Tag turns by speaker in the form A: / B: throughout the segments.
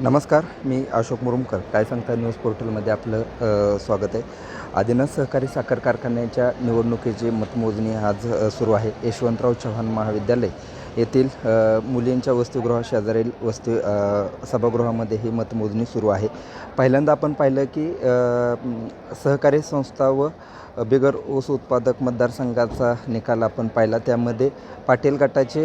A: नमस्कार मी अशोक मुरुमकर. काय सांगता न्यूज पोर्टलमध्ये आपलं स्वागत आहे. आदिनाथ सहकारी साखर कारखान्याच्या निवडणुकीची मतमोजणी आज सुरू आहे. यशवंतराव चव्हाण महाविद्यालय येथील मुलींच्या वसतिगृहाशेजारील शेजारील वस्तू सभागृहामध्ये ही मतमोजणी सुरू आहे. पहिल्यांदा आपण पाहिलं की सहकारी संस्था व बिगर ऊस उत्पादक मतदारसंघाचा निकाल आपण पाहिला. त्यामध्ये पाटील गटाचे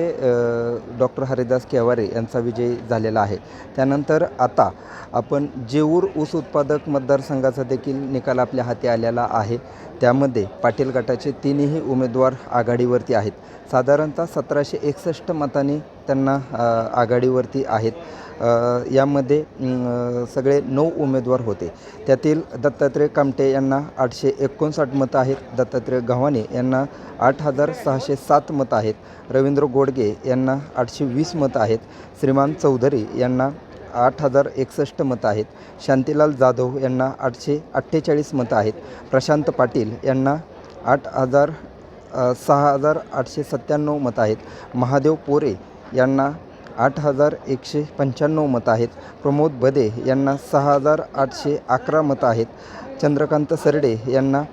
A: डॉक्टर हरिदास केवारे यांचा विजय झालेला आहे. त्यानंतर आता आपण जेऊर ऊस उत्पादक मतदारसंघाचा देखील निकाल आपल्या हाती आलेला आहे. त्यामध्ये पाटील गटाचे तिन्ही उमेदवार आघाडीवरती आहेत. साधारणतः सतराशे एकसष्ट मतांनी त्यांना आघाडीवरती आहेत. यामध्ये सगळे नऊ उमेदवार होते. त्यातील दत्तात्रय कामटे यांना आठशे एकोणसाठ मतं आहेत. दत्तात्रय गव्हाणे यांना आठ हजार सहाशे सात मतं आहेत. रवींद्र गोडगे यांना आठशे वीस मतं आहेत. श्रीमान चौधरी यांना आठ हजार एकसष्ट मतं आहेत. शांतीलाल जाधव यांना आठशे अठ्ठेचाळीस मतं आहेत. प्रशांत पाटील यांना आठ हजार सहा हजार आठशे सत्त्याण्णव मतं आहेत. महादेव पोरे यांना आठ हजार एकशे पंच्याण्णव मतं आहेत. प्रमोद बदे यांना सहा हजार आठशे अकरा मतं आहेत. चंद्रकांत सरडे यांना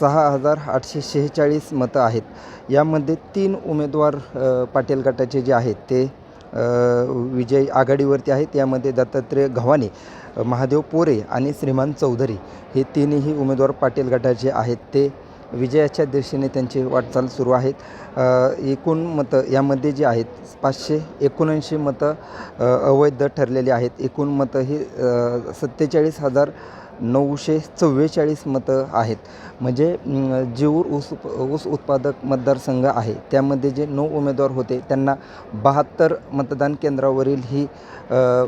A: सहा हजार आठशे शेहेचाळीस मतं आहेत. यामध्ये तीन उमेदवार पाटील गटाचे जे आहेत ते विजय आघाडीवरती आहेत. यामध्ये दत्तात्रय घवाने महादेव पोरे आणि श्रीमान चौधरी हे तीनही उमेदवार पाटील गटाचे आहेत. ते विजयाच्या दिशेने त्यांची वाटचाल सुरू आहेत. एकूण मतं यामध्ये जी आहेत पाचशे एकोणऐंशी मतं अवैध ठरलेली आहेत. एकूण मतं ही सत्तेचाळीस हजार नऊशे चव्वेचाळीस मतं आहेत. म्हणजे अं, जेऊर ऊस उप ऊस उत्पादक मतदारसंघ आहे त्यामध्ये जे नऊ उमेदवार होते त्यांना बहात्तर मतदान केंद्रावरील ही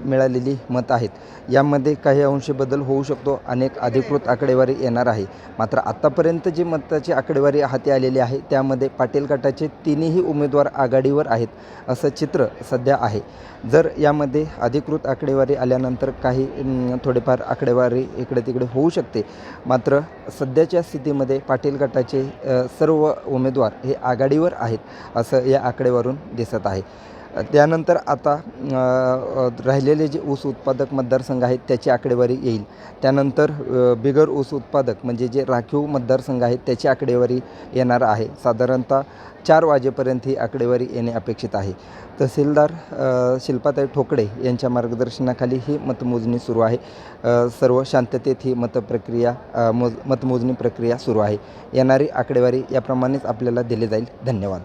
A: मिळालेली मतं आहेत. यामध्ये काही अंशी बदल होऊ शकतो. अनेक अधिकृत आकडेवारी येणार आहे. मात्र आत्तापर्यंत जी मताची आकडेवारी हाती आलेली आहे त्यामध्ये पाटील गटाचे तिन्ही उमेदवार आघाडीवर आहेत असं चित्र सध्या आहे. जर यामध्ये अधिकृत आकडेवारी आल्यानंतर काही थोडेफार आकडेवारी इकडे तिकडे होऊ शकते. मात्र सध्याच्या स्थितीमध्ये पाटील गटाचे सर्व उमेदवार हे आघाडीवर आहेत असं या आकडेवारून दिसत आहे. त्यानंतर आता राहिलेले जे ऊस उत्पादक मतदारसंघ आहेत त्याची आकडेवारी येईल. त्यानंतर बिगर ऊस उत्पादक म्हणजे जे राखीव मतदारसंघ आहेत त्याची आकडेवारी येणार आहे. साधारणतः चार वाजेपर्यंत ही आकडेवारी येणे अपेक्षित आहे. तहसीलदार शिल्पाताई ठोकडे यांच्या मार्गदर्शनाखाली ही मतमोजणी सुरू आहे. सर्व शांततेत ही मतप्रक्रिया मोज मतमोजणी प्रक्रिया सुरू आहे. येणारी आकडेवारी याप्रमाणेच आपल्याला दिली जाईल. धन्यवाद.